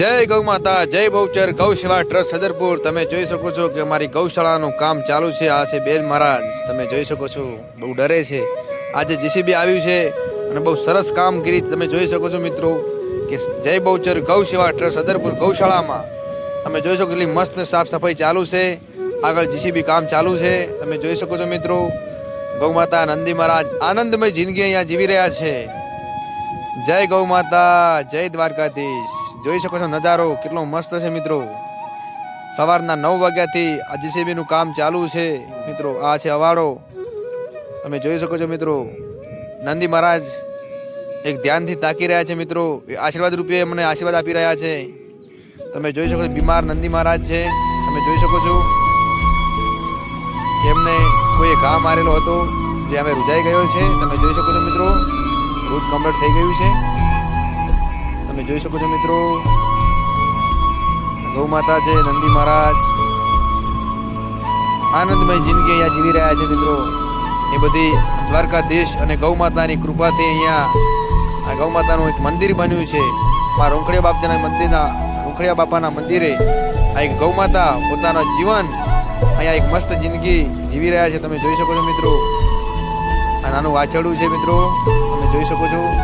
જય ગૌ માતા, જય બહુચર, ગૌસેવા ટ્રસ્ટ સદરપુર તમે જોઈ શકો છો કે અમારી ગૌશાળાનું કામ ચાલુ છે. આ છે બેલ મહારાજ. તમે જોઈ શકો છો, બહુ ડરે છે. આજે જીસીબી આવ્યું છે અને બહુ સરસ કામગીરી તમે જોઈ શકો છો મિત્રો કે જય બહુચર, ગૌસેવા ટ્રસ્ટ સદરપુર ગૌશાળામાં. તમે જોઈ શકો કેટલી મસ્ત સાફ સફાઈ ચાલુ છે. આગળ જીસીબી કામ ચાલુ છે. તમે જોઈ શકો છો મિત્રો, ગૌ માતા નંદી મહારાજ આનંદમય જિંદગી અહીંયા જીવી રહ્યા છે. જય ગૌ માતા, જય દ્વારકાધીશ. જોઈ શકો છો નજારો કેટલો મસ્ત છે મિત્રો. સવારના નવ વાગ્યાથી આ જીસીબીનું કામ ચાલુ છે. મિત્રો, આ છે અવાડો. તમે જોઈ શકો છો મિત્રો, નંદી મહારાજ એક ધ્યાનથી તાકી રહ્યા છે મિત્રો. આશીર્વાદ રૂપે મને આશીર્વાદ આપી રહ્યા છે. તમે જોઈ શકો છો, બીમાર નંદી મહારાજ છે. તમે જોઈ શકો છો, એમને કોઈએ ઘા મારેલો હતો, જે હવે રૂજાઈ ગયો છે. તમે જોઈ શકો છો મિત્રો, રોજ કમ્પ્લીટ થઈ ગયું છે. તમે જોઈ શકો છો મિત્રો. ગૌ માતા છે, નંદી મહારાજ. આનંદમય જિંદગી અહીંયા જીવી રહ્યા છે મિત્રો. એ બધી દ્વારકાધીશ અને ગૌ માતાની કૃપાથી અહીંયા આ ગૌ માતાનું એક મંદિર બન્યું છે. આ રોંખડિયા બાપજાના મંદિરના, રોંખડિયા બાપાના મંદિરે આ એક ગૌ માતા પોતાનું જીવન અહીંયા એક મસ્ત જિંદગી જીવી રહ્યા છે. તમે જોઈ શકો છો મિત્રો. આ નાનું વાછરડું છે મિત્રો. તમે જોઈ શકો છો.